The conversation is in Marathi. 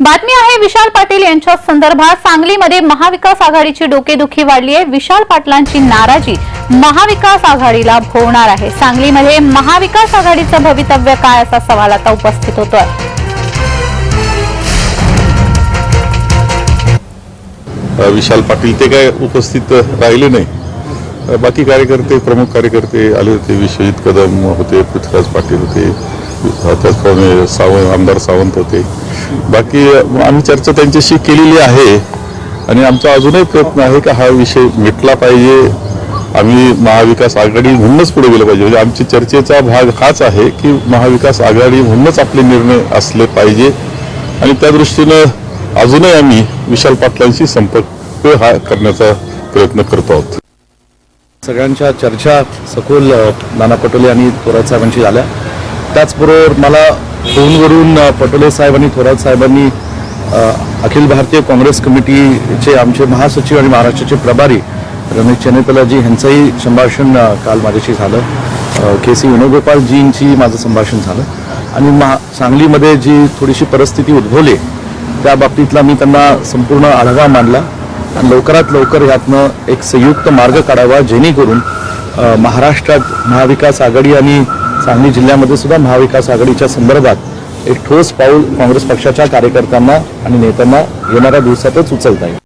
बातमी आहे विशाल पाटील यांच्या संदर्भात सांगलीमध्ये महाविकास आघाडीची डोकेदुखी वाढली आहे. विशाल पाटलांची नाराजी महाविकास आघाडीला भोवणार आहे. सांगलीमध्ये महाविकास आघाडीचं भवितव्य काय असा सवाल आता उपस्थित होतोय. विशाल पाटील ते काय उपस्थित राहिले नाही. बाकी कार्यकर्ते प्रमुख कार्यकर्ते आले होते विश्वजित कदम होते पृथ्वीराज पाटील होते त्याचप्रमाणे सावंत आमदार सावंत होते. बाकी आम्ही चर्चा त्यांच्याशी केलेली आहे. आणि आमचा अजूनही प्रयत्न आहे का हा विषय मिटला पाहिजे. आम्ही महाविकास आघाडी म्हणूनच पुढे गेलं पाहिजे. म्हणजे आमची चर्चेचा भाग हाच आहे की महाविकास आघाडी म्हणूनच आपले निर्णय असले पाहिजे. आणि त्या दृष्टीनं अजूनही आम्ही विशाल पाटलांशी संपर्क हा करण्याचा प्रयत्न करतो आहोत. सगळ्यांच्या चर्चा सखोल नाना पटोले आणि थोरात साहेबांशी झाल्या. त्याचबरोबर मला फोनवरून पटोले साहेब आणि थोरात साहेबांनी अखिल भारतीय काँग्रेस कमिटीचे आमचे महासचिव आणि महाराष्ट्राचे प्रभारी रमेश चेनेतलाजी यांचंही संभाषण काल माझ्याशी झालं. के सी वेणुगोपालजींची माझं संभाषण झालं. आणि महा सांगलीमध्ये जी थोडीशी परिस्थिती उद्भवली त्या बाबतीतला मी त्यांना संपूर्ण आढावा मांडला. आणि लवकरात लवकर यातनं एक संयुक्त मार्ग काढावा जेणेकरून महाराष्ट्रात महाविकास आघाडी आणि सांगली जिल्ह्यामध्ये सुद्धा महाविकास आघाडीच्या संदर्भात एक ठोस पाऊल काँग्रेस पक्षाच्या कार्यकर्त्यांना आणि नेत्यांना येणाऱ्या दिवसातच उचलता येईल.